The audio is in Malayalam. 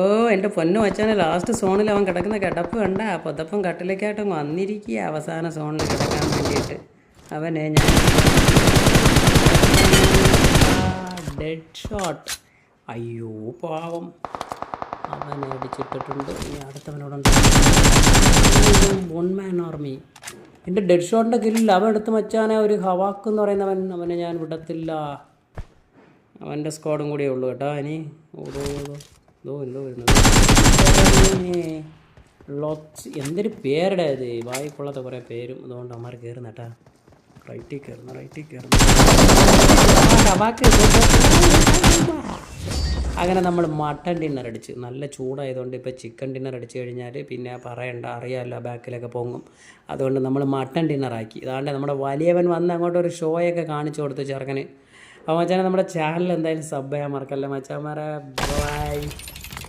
ഓ എന്റെ പൊന്നു അച്ഛനെ ലാസ്റ്റ് സോണിൽ അവൻ കിടക്കുന്ന കിടപ്പ് കണ്ട പൊതപ്പം കട്ടിലേക്കായിട്ട് വന്നിരിക്കുക അവസാന സോണിൽ കിടക്കാൻ വേണ്ടിയിട്ട്. അവനെ ഞാൻ ഡെഡ് ഷോട്ട് അയ്യോ പാവം. അവനെ അടിച്ചിട്ടിട്ടുണ്ട്. ഇനി അടുത്തവനോടുണ്ട് വൺ മാൻ ആർമി എന്റെ ഡെഡ് ഷോട്ടിന്റെ കില്ലിൽ അവൻ എടുത്ത് മച്ചാനെ ഒരു ഹവാക്ക് എന്ന് പറയുന്നവൻ അവനെ ഞാൻ വിടത്തില്ല. അവന്റെ സ്ക്വാഡും കൂടിയേ ഉള്ളൂ കേട്ടോ. ഇനി ഓടോ. എന്തൊരു പേരുടെ ഇത്? വായിക്കൊള്ളാത്ത കുറേ പേരും അതുകൊണ്ട് അമ്മാർ കയറുന്ന കേട്ടാ റൈറ്റിൽ കയറുന്നു റൈറ്റിൽ കയറുന്നു അങ്ങനെ നമ്മൾ മട്ടൺ ഡിന്നർ അടിച്ച്. നല്ല ചൂടായതുകൊണ്ട് ഇപ്പോൾ ചിക്കൻ ഡിന്നർ അടിച്ച് കഴിഞ്ഞാൽ പിന്നെ പറയണ്ട അറിയാമല്ലോ ബാക്കിലൊക്കെ പൊങ്ങും. അതുകൊണ്ട് നമ്മൾ മട്ടൺ ഡിന്നർ ആക്കി ഇതാണ്ട് നമ്മുടെ വലിയവൻ വന്ന് അങ്ങോട്ടൊരു ഷോയൊക്കെ കാണിച്ചു കൊടുത്തു ചെറുക്കന്. അപ്പോൾ മച്ചാനെ നമ്മുടെ ചാനൽ എന്തായാലും സബ് ചെയ്യാൻ മറക്കല്ല? മച്ചാന്മാരെ ബൈ